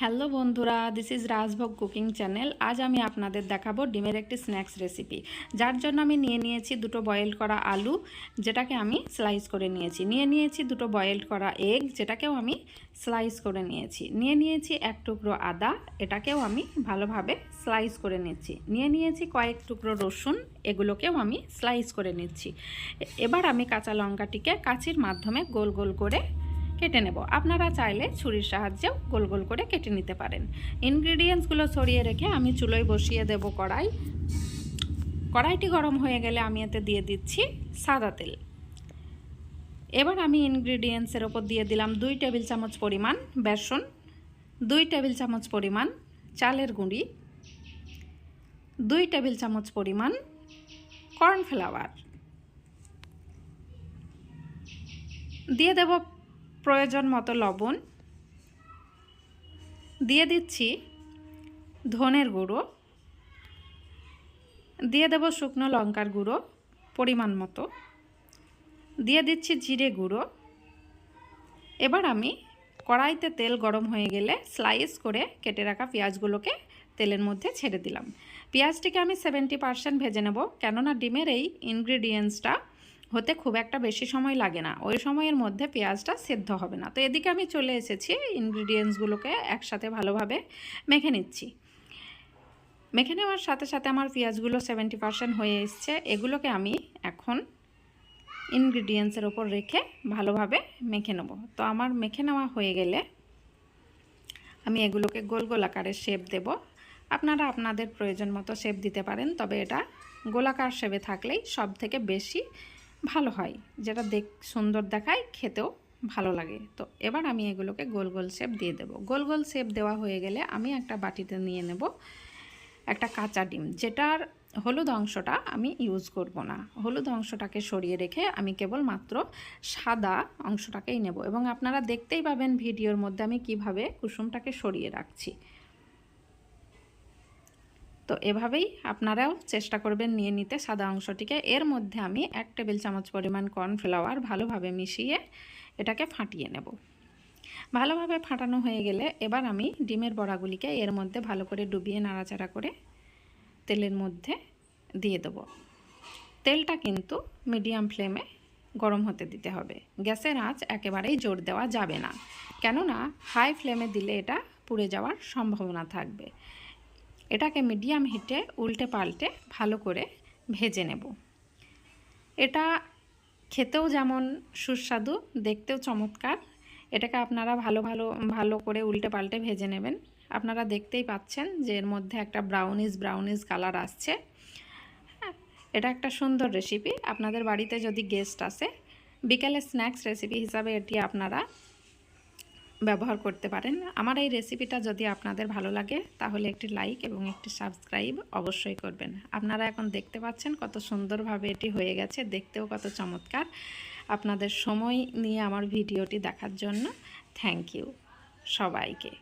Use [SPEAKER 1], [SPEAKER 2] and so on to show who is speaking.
[SPEAKER 1] Hello বন্ধুরা this is Rajbhog cooking channel আজ আমি আপনাদের দেখাবো ডিমের একটি স্ন্যাক্স রেসিপি যার জন্য আমি নিয়ে নিয়েছি দুটো বয়েল করা আলু, যেটাকে আমি স্লাইস করে নিয়েছি। নিয়ে নিয়েছি দুটো বয়েল করা এগ যেটাকেও আমি স্লাইস করে নিয়েছি। নিয়ে নিয়েছি এক টুকরো আদা, এটাকেও আমি ভালোভাবে স্লাইস করে নিচ্ছি। নিয়ে নিয়েছি কয়েক টুকরো রসুন, এগুলোকেও আমি স্লাইস করে নিচ্ছি। এবার আমি কাঁচা লঙ্কাটিকে কাঁচির মাধ্যমে গোল গোল করে কেটে নেব। আপনারা চাইলে ছুরির সাহায্যেও গোল গোল করে কেটে নিতে পারেন। ইনগ্রিডিয়েন্টসগুলো ছড়িয়ে রেখে আমি চুলোয় বসিয়ে দেব কড়াই। কড়াইটি গরম হয়ে গেলে আমি এতে দিয়ে দিচ্ছি সাদা তেল। এবার আমি ইনগ্রিডিয়েন্টসের ওপর দিয়ে দিলাম দুই টেবিল চামচ পরিমাণ বেসন, দুই টেবিল চামচ পরিমাণ চালের গুঁড়ি, দুই টেবিল চামচ পরিমাণ কর্নফ্লাওয়ার। দিয়ে দেব প্রয়োজন মতো লবণ। দিয়ে দিচ্ছি ধনের গুঁড়ো। দিয়ে দেব শুকনো লঙ্কার গুঁড়ো পরিমাণ মতো। দিয়ে দিচ্ছি জিরে গুঁড়ো। এবার আমি কড়াইতে তেল গরম হয়ে গেলে স্লাইস করে কেটে রাখা পেঁয়াজগুলোকে তেলের মধ্যে ছেড়ে দিলাম। পেঁয়াজটিকে আমি সেভেন্টি পার্সেন্ট ভেজে নেব, কেননা ডিমের এই ইনগ্রিডিয়েন্টসটা হতে খুব একটা বেশি সময় লাগে না। ওই সময়ের মধ্যে পেঁয়াজটা সেদ্ধ হবে না। তো এদিকে আমি চলে এসেছি ইনগ্রিডিয়েন্টসগুলোকে একসাথে ভালোভাবে মেখে নিচ্ছি। মেখে নেওয়ার সাথে সাথে আমার পেঁয়াজগুলো সেভেন্টি পার্সেন্ট হয়ে এসছে। এগুলোকে আমি এখন ইনগ্রিডিয়েন্টসের ওপর রেখে ভালোভাবে মেখে নেব। তো আমার মেখে নেওয়া হয়ে গেলে আমি এগুলোকে গোল গোল আকারে শেপ দেব। আপনারা আপনাদের প্রয়োজন মতো শেপ দিতে পারেন, তবে এটা গোলাকার শেপে থাকলেই সব থেকে বেশি ভালো হয়। যেটা দেখ, সুন্দর দেখায়, খেতেও ভালো লাগে। তো এবার আমি এগুলোকে গোল গোল শেপ দিয়ে দেব। গোল গোল শেপ দেওয়া হয়ে গেলে আমি একটা বাটিতে নিয়ে নেব একটা কাঁচা ডিম। যেটার হলুদ অংশটা আমি ইউজ করব না। হলুদ অংশটাকে সরিয়ে রেখে আমি কেবল মাত্র সাদা অংশটাকেই নেব। এবং আপনারা দেখতেই পাবেন ভিডিওর মধ্যে আমি কীভাবে কুসুমটাকে সরিয়ে রাখছি। তো এভাবেই আপনারাও চেষ্টা করবেন নিয়ে নিতে সাদা অংশটিকে। এর মধ্যে আমি এক টেবিল চামচ পরিমাণ কর্নফ্লাওয়ার ভালোভাবে মিশিয়ে এটাকে ফাটিয়ে নেব। ভালোভাবে ফাটানো হয়ে গেলে এবার আমি ডিমের বড়াগুলিকে এর মধ্যে ভালো করে ডুবিয়ে নাড়াচাড়া করে তেলের মধ্যে দিয়ে দেবো। তেলটা কিন্তু মিডিয়াম ফ্লেমে গরম হতে দিতে হবে। গ্যাসের আঁচ একেবারেই জোর দেওয়া যাবে না। কেননা হাই ফ্লেমে দিলে এটা পুড়ে যাওয়ার সম্ভাবনা থাকবে। এটাকে মিডিয়াম হিটে উল্টে পাল্টে ভালো করে ভেজে নেব। এটা খেতেও যেমন সুস্বাদু দেখতেও চমৎকার। এটাকে আপনারা ভালো ভালো ভালো করে উল্টে পাল্টে ভেজে নেবেন। আপনারা দেখতেই পাচ্ছেন যে এর মধ্যে একটা ব্রাউনিশ ব্রাউনিশ কালার আসছে। হ্যাঁ, এটা একটা সুন্দর রেসিপি আপনাদের বাড়িতে যদি গেস্ট আসে বিকেলে স্ন্যাক্স রেসিপি হিসাবে এটি আপনারা ব্যবহার করতে পারেন। আমার এই রেসিপিটা যদি আপনাদের ভালো লাগে, তাহলে একটি লাইক এবং একটি সাবস্ক্রাইব অবশ্যই করবেন। আপনারা এখন দেখতে পাচ্ছেন কত সুন্দরভাবে এটি হয়ে গেছে, দেখতেও কত চমৎকার। আপনাদের সময় নিয়ে আমার ভিডিওটি দেখার জন্য থ্যাংক ইউ সবাইকে।